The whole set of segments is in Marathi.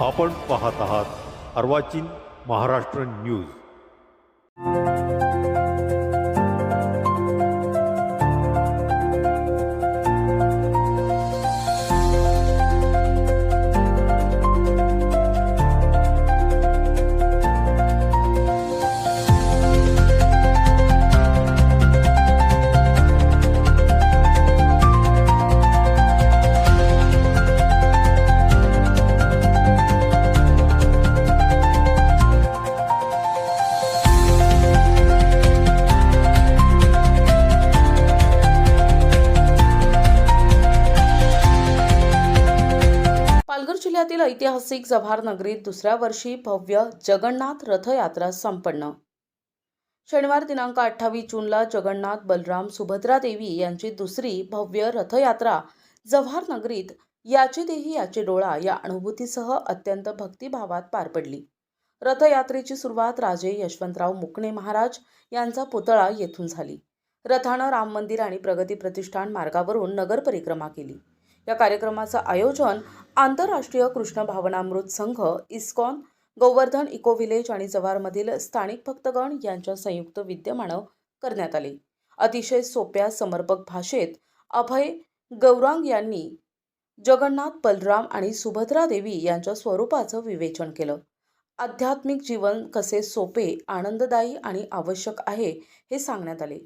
आपण पाहत आहात अर्वाचीन महाराष्ट्र न्यूज. जिल्ह्यातील ऐतिहासिक जव्हार नगरीत दुसऱ्या वर्षी भव्य जगन्नाथ रथयात्रा संपन्न. शनिवार दिनांक अठ्ठावीस जूनला जगन्नाथ बलराम सुभद्रा देवी यांची दुसरी भव्य रथयात्रा जव्हार नगरीत याची देही याची डोळा या अनुभूतीसह अत्यंत भक्तिभावात पार पडली. रथयात्रेची सुरुवात राजे यशवंतराव मुकणे महाराज यांचा पुतळा येथून झाली. रथानं राम मंदिर आणि प्रगती प्रतिष्ठान मार्गावरून नगर परिक्रमा केली. या कार्यक्रमाचं आयोजन आंतरराष्ट्रीय कृष्ण भावनामृत संघ इस्कॉन गोवर्धन इको विलेज आणि जव्हारमधील स्थानिक भक्तगण यांच्या संयुक्त विद्यमानं करण्यात आले. अतिशय सोप्या समर्पक भाषेत अभय गौरांग यांनी जगन्नाथ बलराम आणि सुभद्रा देवी यांच्या स्वरूपाचं विवेचन केलं. आध्यात्मिक जीवन कसे सोपे आनंददायी आणि आवश्यक आहे हे सांगण्यात आले.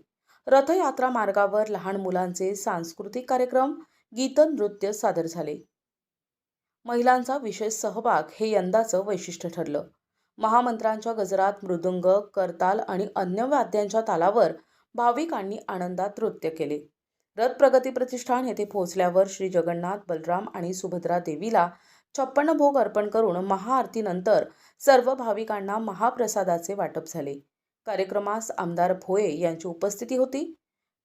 रथयात्रा मार्गावर लहान मुलांचे सांस्कृतिक कार्यक्रम गीतनृत्य सादर झाले. महिलांचा विशेष सहभाग हे यंदाचं वैशिष्ट्य ठरलं. महामंत्रांच्या गजरात मृदुंग करताल आणि अन्य वाद्यांच्या तालावर भाविकांनी आनंदात नृत्य केले. रथ प्रगती प्रतिष्ठान येथे पोहोचल्यावर श्री जगन्नाथ बलराम आणि सुभद्रा देवीला छप्पन्न भोग अर्पण करून महाआरतीनंतर सर्व भाविकांना महाप्रसादाचे वाटप झाले. कार्यक्रमास आमदार भोये यांची उपस्थिती होती.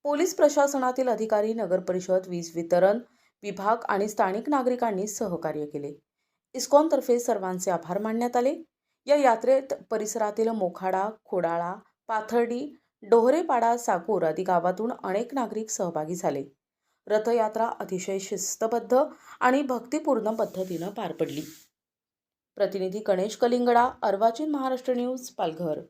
पोलीस प्रशासनातील अधिकारी नगरपरिषद वीज वितरण विभाग आणि स्थानिक नागरिकांनी सहकार्य केले. इस्कॉनतर्फे सर्वांचे आभार मानण्यात आले. या यात्रेत परिसरातील मोखाडा खोडाळा पाथर्डी डोहरेपाडा साकूर आदी गावातून अनेक नागरिक सहभागी झाले. रथयात्रा अतिशय शिस्तबद्ध आणि भक्तिपूर्ण पद्धतीनं पार पडली. प्रतिनिधी गणेश कलिंगडा अर्वाचीन महाराष्ट्र न्यूज पालघर.